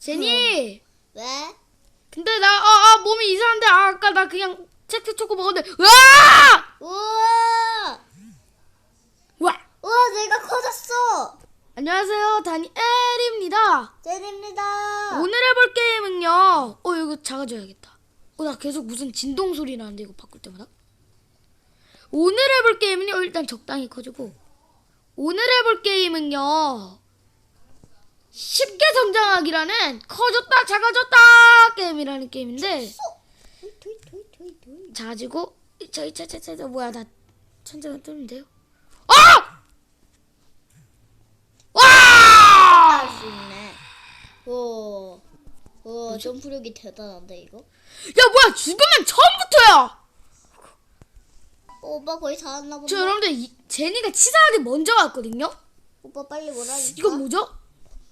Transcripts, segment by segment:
제니. 왜? 근데 나 아, 아 몸이 이상한데 아, 아까 나 그냥 체크 초코 먹었는데 으아! 우와! 와. 우와, 내가 커졌어! 안녕하세요. 다니엘입니다. 젠입니다. 오늘 해볼 게임은요. 어 이거 작아져야겠다. 어 나 계속 무슨 진동 소리 나는데 이거 바꿀 때마다. 오늘 해볼 게임은요. 일단 적당히 커지고. 오늘 해볼 게임은요. 쉽게 성장하기라는 커졌다 작아졌다 게임이라는 게임인데. 작아지고 저기 저저저 저, 뭐야 나 천장을 뚫으면 돼요. 아! 와! 할수 있네. 오. 오, 점프력이 대단한데, 이거? 야 뭐야 죽으면 처음부터야. 어, 오빠 거의 다 왔나 보다. 저 여러분들 이, 제니가 치사하게 먼저 왔거든요. 오빠 빨리 뭐라 니까? 이건 뭐죠?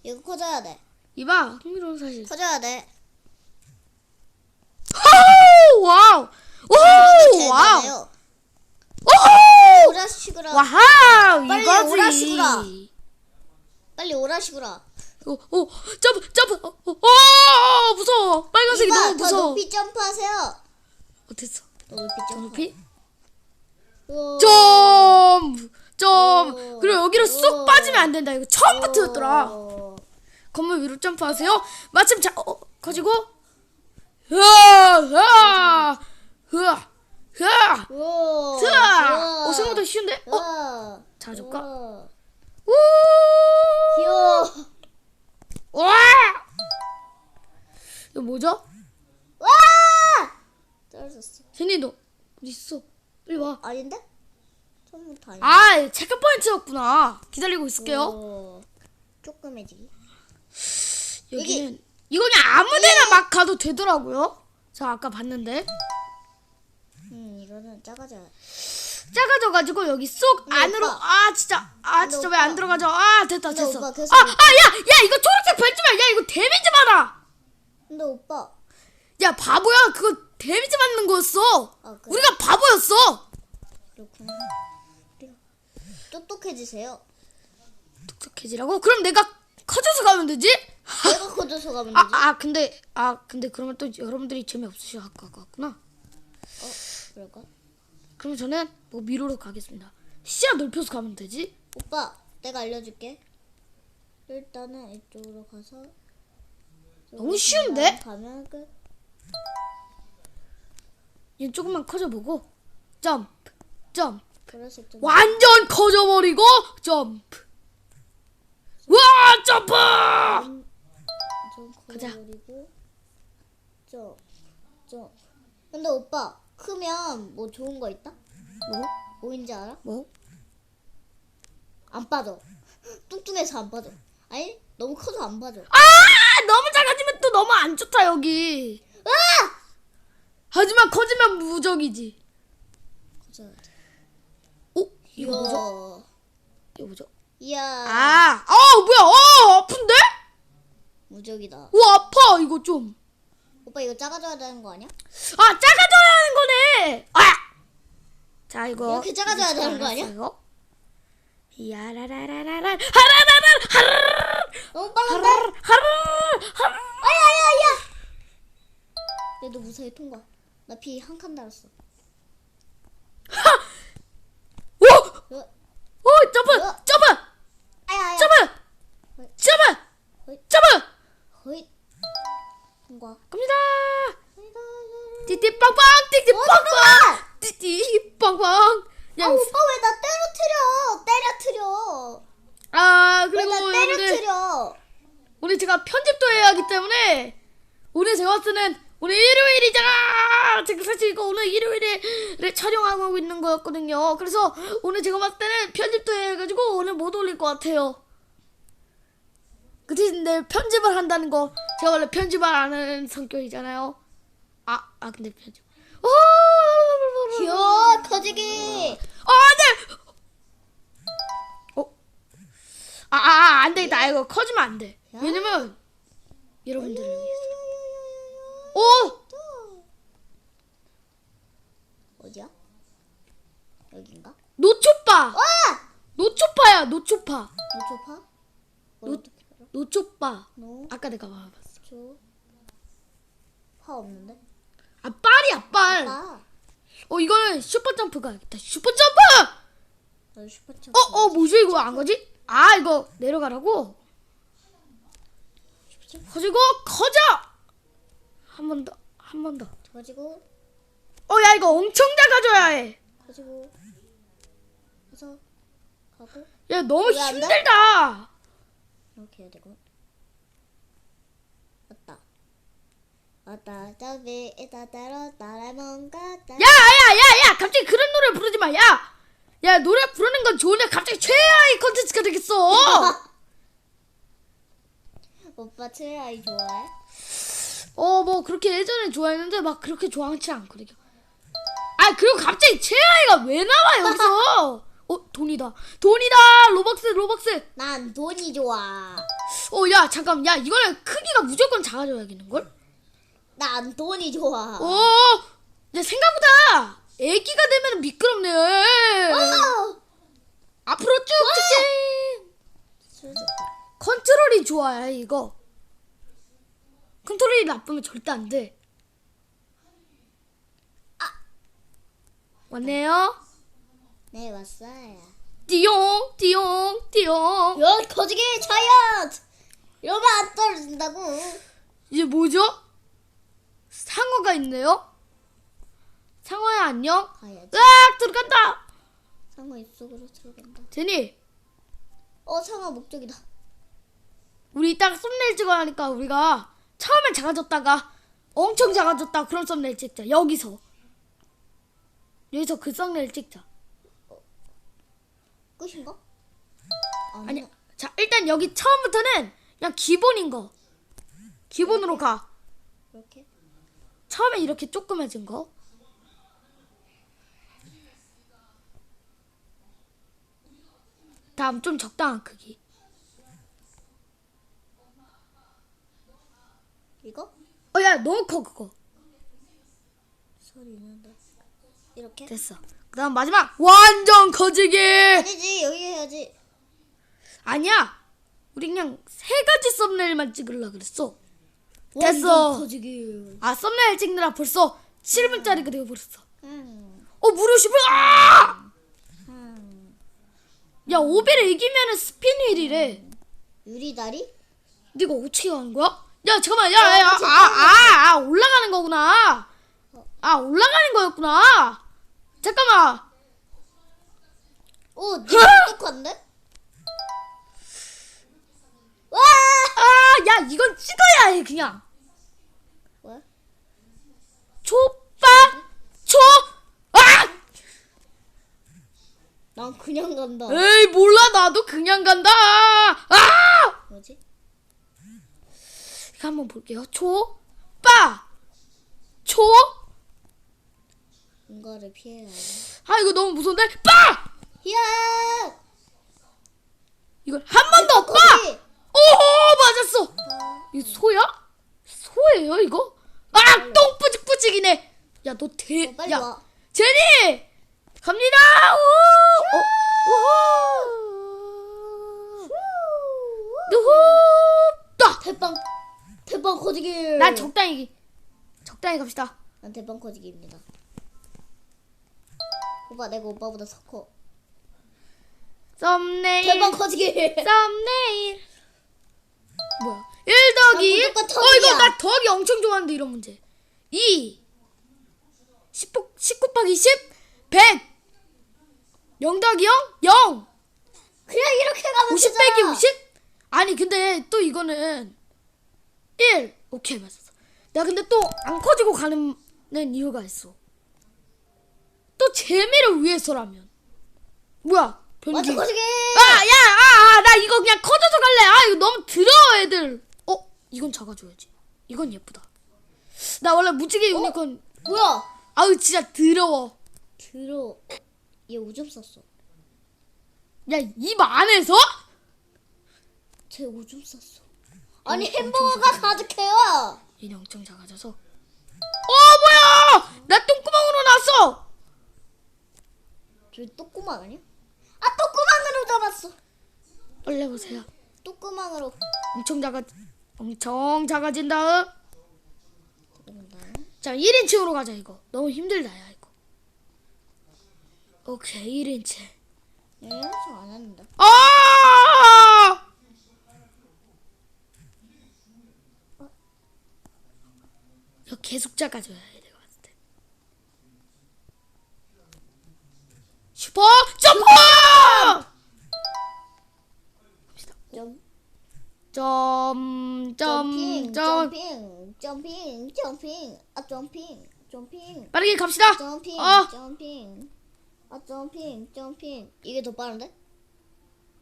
이거 커져야 돼. 이봐 흥미로운 사실. 커져야 돼. 오 와우 오 와우. 오 오라시구라. 와우 빨리 이거지. 오라시구라. 빨리 오라시구라. 오오 점프 점프 어, 어, 어 무서워 빨간색이 이봐, 너무 더 무서워. 높이 점프하세요. 어땠어? 더 높이 점프. 높이? 우와. 오. 그리고 여기로 쏙 오. 빠지면 안 된다 이거 처음부터였더라. 오. 건물 위로 점프하세요. 마침 자 어, 커지고 으아 으아 으아 으아 어 생각보다 쉬운데? 어? 우와. 우 귀여워. 와 이거 뭐죠? 와! 떨어졌어. 제니 너 어디 있어? 빨리 와. 아닌데? 처음부터 아닌데? 아 체크 포인트였구나. 기다리고 있을게요. 오. 조금 해지기. 여기는 이거 그냥 아무데나 막 가도 되더라고요. 저 아까 봤는데 음, 이거는 작아져야 돼. 작아져가지고 여기 쏙 근데 안으로 오빠. 아 진짜 아 근데 진짜 오빠. 왜안 들어가죠? 아 됐다 근데 됐어. 오빠 계속 아아야야 야, 이거 초록색 밟지마. 야 이거 데미지 받아. 근데 오빠. 야 바보야 그거 데미지 받는 거였어. 아, 그래? 우리가 바보였어. 그렇구나. 똑똑해지세요. 똑똑해지라고? 그럼 내가 커져서 가면 되지? 내가 커져서 가면 아, 되지. 아 근데 아 근데 그러면 또 여러분들이 재미없으실 것 같구나. 어, 그럴까? 그러면 저는 뭐 미로로 가겠습니다. 시야 넓혀서 가면 되지? 오빠, 내가 알려줄게. 일단은 이쪽으로 가서. 너무 쉬운데? 가면 끝. 얘 조금만 커져보고 점프 점프 보라색 좀. 완전 커져버리고 점프 와 점프 좀 가자. 커버리고. 좀, 좀. 근데 오빠, 크면 뭐 좋은 거 있다? 뭐? 뭐인지 알아? 뭐? 안 빠져. 뚱뚱해서 안 빠져. 아니, 너무 커서 안 빠져. 아 너무 작아지면 또 너무 안 좋다 여기 아! 하지만 커지면 무적이지 커져야 돼. 어? 이거 뭐죠? 이거 뭐죠? 이야. 아, 어 뭐야 어 아픈데? 무적이다. 와 아파 이거 좀 오빠 이거 작아져야 되는 거 아니야? 아 작아져야 하는 거네. 아. 자 이거 이렇게 작아져야 되는 거 아니야? 이거. 야라라라라라 하라라라 하라라라 너무 빨랐다. 하라라라 하라라라 아야야야. 그래도 무사히 통과. 나 피 한 칸 달았어. 오! 어? 오 점프 어? 점프 아 빵빵 띠띠 어, 빵빵 띠띠 빵빵 아 그냥 오빠 왜 나 때려트려? 때려트려. 아왜 그리고 나 오늘 때려트려? 오늘 제가 편집도 해야 하기 때문에 오늘 제가 쓰는 오늘 일요일이잖아. 제가 사실 이거 오늘 일요일에 촬영하고 있는 거였거든요. 그래서 오늘 제가 봤을 때는 편집도 해가지고 오늘 못 올릴 것 같아요. 그 대신 내일 편집을 한다는 거 제가 원래 편집을 안 하는 성격이잖아요. 아, 아 근데 편집. 오! 귀여워 커지기. 아, 네. 어? 아, 아, 아, 안 되겠다. 이거 커지면 안 돼. 야. 왜냐면 여러분들을 위해서. 오! 어디야? 여긴가? 노초파. 와! 노초파야, 노초파. 노초파? 노, 노초파. 노. 아까 내가 봐봤어. 줘. 파 없는데? 아 빨이야 빨. 아, 어 이거는 슈퍼 점프 가야겠다. 슈퍼 점프. 슈퍼챗. 어, 어, 뭐지, 이거 안 가지? 아, 이거 내려가라고? 가지고, 커져! 한 번 더, 한 번 더. 가지고, 어, 야, 이거 엄청 작아져야 해. 가지고, 해서 가고 야, 너무 왜안 돼? 힘들다. 이렇게 해야 되고. 왔다. 왔다. 저기 이따따로 따라몬 갔다. 야, 야, 야, 야, 갑자기 그런 노래 부르지 마, 야! 야, 노래 부르는 건 좋은데 갑자기 최하의 컨텐츠가 되겠어! 오빠 최아이 좋아해? 어, 뭐, 그렇게 예전에 좋아했는데 막 그렇게 좋아하지 않거든요. 아, 그리고 갑자기 최하이가 왜 나와, 여기서? 어, 돈이다. 돈이다! 로벅스, 로벅스! 난 돈이 좋아. 어, 야, 잠깐, 야, 이거는 크기가 무조건 작아져야겠는걸? 난 돈이 좋아. 오, 야, 생각보다 애기가 되면 미끄럽네. 어! 앞으로 쭉 직진. 술 좋다. 컨트롤이 좋아야 이거. 컨트롤이 나쁘면 절대 안 돼. 아, 왔네요. 네 왔어요. 띠용, 띠용, 띠용. 야 거지기 자이언트. 이러면 안 떨어진다고. 이제 뭐죠? 상어가 있네요. 상어야 안녕. 가야지. 으악 들어간다. 상어 입속으로 들어간다. 제니, 어 상어 목적이다. 우리 이따가 썸네일 찍어야 하니까 우리가 처음엔 작아졌다가 엄청 작아졌다 그런 썸네일 찍자 여기서 여기서 그 썸네일 찍자 끝인가? 아니 자 일단 여기 처음부터는 그냥 기본인 거 기본으로 가 이렇게. 처음에 이렇게 조그매진 거 다음 좀 적당한 크기 이거? 어 야 너무 커 그거 소리 난다. 이렇게? 됐어 그 다음 마지막 완전 커지기 아니지 여기 해야지. 아니야. 우리 그냥 세 가지 썸네일만 찍으려 그랬어. 됐어. 커지기. 아 썸네일 찍느라 벌써 7분짜리가 되어버렸어. 음. 어 무료 10분. 아! 음. 야 오베를 이기면은 스핀 휠이래. 유리다리? 네가 어떻게 하는 거야? 야 잠깐만 야야아아 아, 아, 올라가는 거구나. 아 올라가는 거였구나. 잠깐만. 오, 니가 똑똑한데? 와! 아 야 이건 찍어야 해 그냥. 왜? 초빠 초. 아! 난 그냥 간다. 에이 몰라 나도 그냥 간다. 아! 뭐지? 이거 한번 볼게요. 초, 빠, 초. 뭔가를 피해야 해. 아 이거 너무 무서운데. 빠. 야! 이걸 한 번 더 빠. 거기! 오 맞았어. 이 소야? 소예요 이거? 아 똥 뿌직뿌직이네. 야 너 대. 어, 빨리 야 와. 제니 갑니다. 오. 어. 우후. 누후. 또. 대빵 대빵 커지기. 난 적당히 적당히 갑시다. 난 대빵 커지기입니다. 오빠 내가 오빠보다 더 커. 썸네일. 대빵 커지기. 썸네일. 뭐야? 1 더하기 1? 무조건 어, 이거 턱이야. 나 더하기 엄청 좋아하는데, 이런 문제. 2. 10, 10 곱하기 10? 100. 0 더하기 0? 0. 그냥 이렇게 가면 50 되잖아. 빼기 50? 아니, 근데 또 이거는 1. 오케이, 맞았어. 내가 근데 또 안 커지고 가는 이유가 있어. 또 재미를 위해서라면. 뭐야? 변기. 완전 커지기. 아, 야, 아, 아, 나 이거 그냥 커져서 갈래. 아, 이거 너무 더러워, 애들. 어, 이건 작아줘야지. 이건 예쁘다. 나 원래 무지개 유니콘. 뭐야? 아우, 진짜 더러워. 들어. 얘 오줌 쌌어. 야, 입 안에서? 쟤 오줌 쌌어. 아니 햄버거가 가득해요. 얘는 엄청 작아져서. 어, 뭐야! 나 똥구멍으로 났어! 저 똥구멍 아니야? 아 똥구멍으로 잡았어. 빨리 해보세요. 똥구멍으로. 엄청 작아. 엄청 작아진 다음 그런다. 자 1인칭으로 가자 이거. 너무 힘들다 야 이거. 오케이 1인칭. 얘 연습 안 하는데. 아! 이거 계속 작아져야 해 내가 봤을 때. 슈퍼! 점프! 점! 점, 점, 점핑 점. 점핑 점핑 점핑 아 점핑 점핑 빠르게 갑시다. 점핑 어, 점핑 아 점핑 점핑 이게 더 빠른데?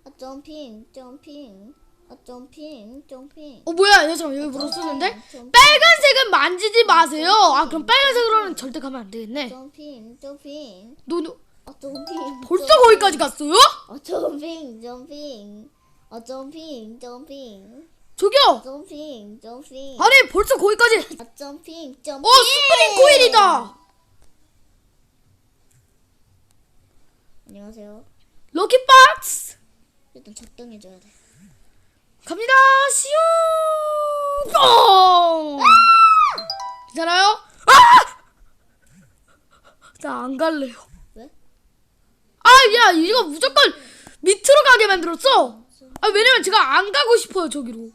아 점핑 점핑 아 점핑 점핑 어 뭐야? 야, 잠깐 여기 뭐로 쓰는데? 점핑, 빨간색은 만지지 마세요. 아 그럼 빨간색으로는 절대 가면 안 되겠네. 점핑 점핑 너, 너 아 점핑 벌써 점핑. 거기까지 갔어요? 아 점핑 점핑 아 점핑 점핑 저기요. 점핑 점핑 아니 벌써 거기까지. 아 점핑 점핑 어 스프링 코일이다. 안녕하세요 럭키 박스 일단 작동해줘야 돼 갑니다. 시우. 뻥. 괜찮아요? 아! 나 안 갈래요. 왜? 아, 야, 이거 무조건 밑으로 가게 만들었어. 아, 왜냐면 제가 안 가고 싶어요, 저기로.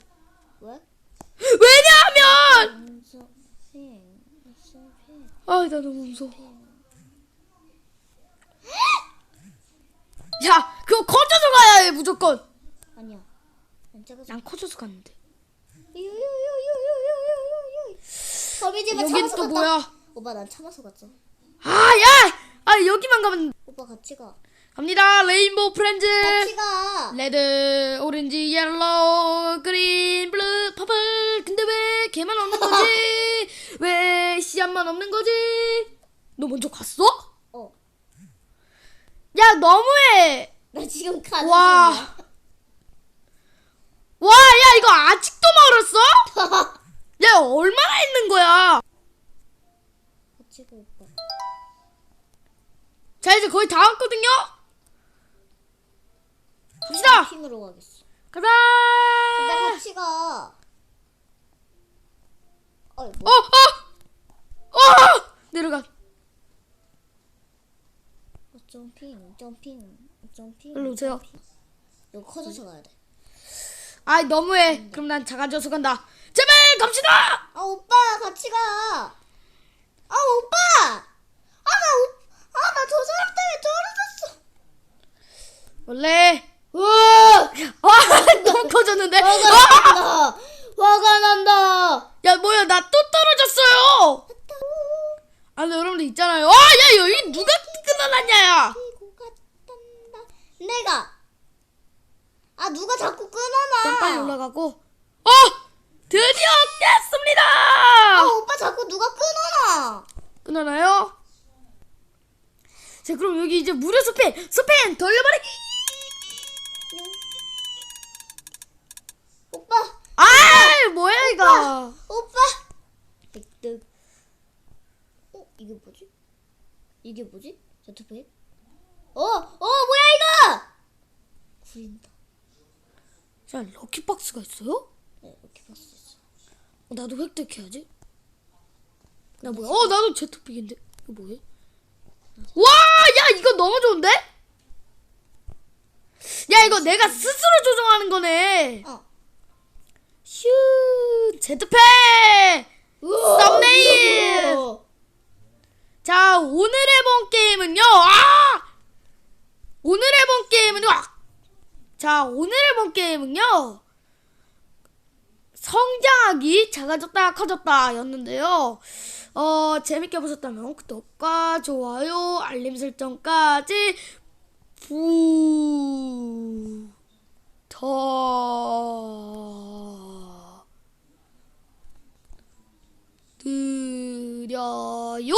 왜? 왜냐하면! 아, 나 너무 무서워. 야, 그거 커져서 가야 해, 무조건. 아니야 안 작아서 난 커져서 갔는데. 여긴 참아서 또 갔다. 뭐야? 오빠 난 참아서 갔어 아, 야! 아, 여기만 가면. 오빠 같이 가 갑니다, 레인보우 프렌즈. 같이 가 레드, 오렌지, 옐로우, 그린, 블루, 퍼플. 근데 왜 걔만 없는 거지? 왜 씨앗만 없는 거지? 너 먼저 갔어? 어. 야, 너무해. 나 지금 가는 와. 와, 야, 이거 아직도 멀었어? 야, 얼마나 있는 거야? 자, 이제 거의 다 왔거든요? 갑시다! 핑으로 가겠어 가자! 근데 같이 가 어, 뭐 어! 어! 내려가. 어, 점핑 점핑 점핑 일로 오세요. 이거 커져서 가야 돼 아이, 너무해. 그럼 난 작아져서 간다. 제발 갑시다! 아 오빠 같이 가. 아 오빠. 아나아나 저 사람 때문에 떨어졌어. 원래 으아! 아 너무 커졌는데 화가 아! 난다. 화가 난다. 야 뭐야 나 또 떨어졌어요 아 근데 여러분들 있잖아요 아야 여기 누가 끊어놨냐 이고 갔단다. 내가. 아 누가 자꾸 일단 끊어놔. 빨리 올라가고 어 드디어 깼습니다 아 오빠 자꾸 누가 끊어놔. 끊어나요 자 그럼 여기 이제 무료 스팬 스팬 돌려버리기 오빠 아 뭐야 이거 오빠. 득득. 어 이게 뭐지? 이게 뭐지? 제트팩? 어, 어, 뭐야 이거? 구린다. 자 럭키박스가 있어요 네, 이렇게 봤어. 있어. 어, 나도 획득해야지. 나 뭐야? 어, 나도 제트픽인데. 이거 뭐해? 와, 야, 이거 너무 좋은데? 야, 이거 내가 스스로 조정하는 거네. 어. 슈, 제트팩! 썸네일! 어. 자, 오늘 해본 게임은요, 아! 오늘 해본 게임은요, 아! 자, 오늘 해본 게임은요, 성장하기 작아졌다 커졌다 였는데요. 어, 재밌게 보셨다면 구독과 좋아요, 알림 설정까지 부터 드려요.